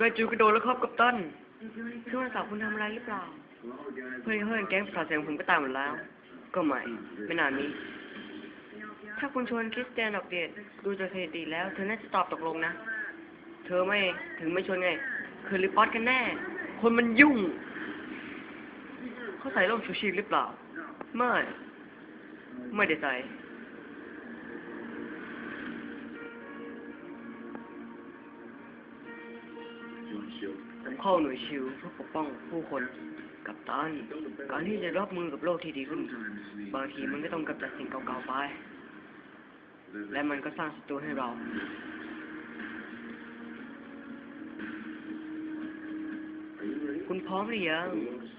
กระจูกระโดดแล้วครับกัปตันเครื่องโทรศัพท์คุณทำอะไรหรือเปล่า เพื่อนเพื่อนแก๊งสาวเสียงผมก็ตามหมดแล้ว ก็ไม่ ไม่นานนี้ ถ้าคุณชวนคริสเตียนออกเดทดูจากสถิติแล้ว เธอน่าจะตอบตกลงนะ เธอไม่ถึงไม่ชวนไง คือรีพอร์ตกันแน่ คนมันยุ่ง เขาใส่ร่มชูชีพหรือเปล่า ไม่ ไม่ได้ใส่ ผมเข้าหน่วยชิวเพื่อปกป้องผู้คนกับตันการที่จะรับมือกับโลกที่ดีขึ้น บางทีมันก็ต้องกำจัดสิ่งเก่าๆไป และมันก็สร้างศัตรูให้เราคุณพร้อมหรือยัง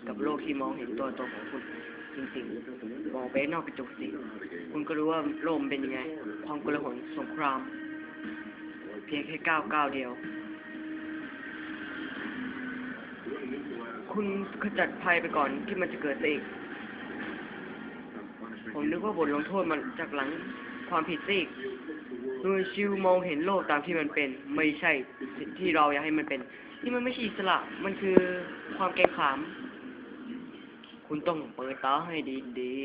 กับโลกที่มองเห็นตัวตนของคุณจริงๆ มองไปนอกกระจกสิ คุณก็รู้ว่าโลกมันเป็นยังไง ความกลหนสงคราม เพียงแค่ก้าวก้าวเดียว คุณขจัดภัยไปก่อนที่มันจะเกิดซะอีก ผมนึกว่าบทลงโทษมันจากหลังความผิดซะอีกโดยชิวมองเห็นโลกตามที่มันเป็น ไม่ใช่ที่เราอยากให้มันเป็น นี่มันไม่ใช่อิสระ มันคือความแกงขาม คุณต้องเปิดตาให้ดี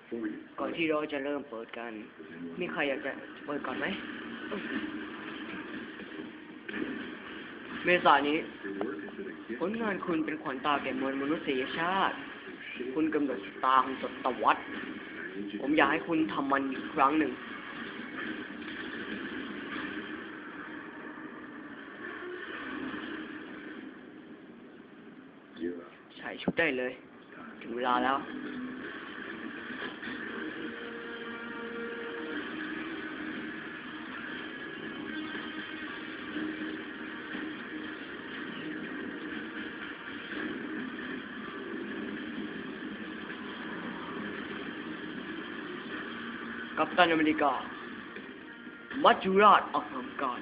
ๆ ก่อนที่เราจะเริ่มเปิดกัน มีใครอยากจะเปิดก่อนไหม เมษานี้ ผลงานคุณเป็นขวัญตาแก่มวลมนุษยชาติ คุณกำหนดชะตาของศตวรรษผมอยากให้คุณทำมันอีกครั้งหนึ่ง ใส่ชุดได้เลย ถึงเวลาแล้ว กัปตันอเมริกา มัจจุราชออกทำกาน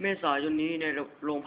เมษายนนี้ในโรงภาพ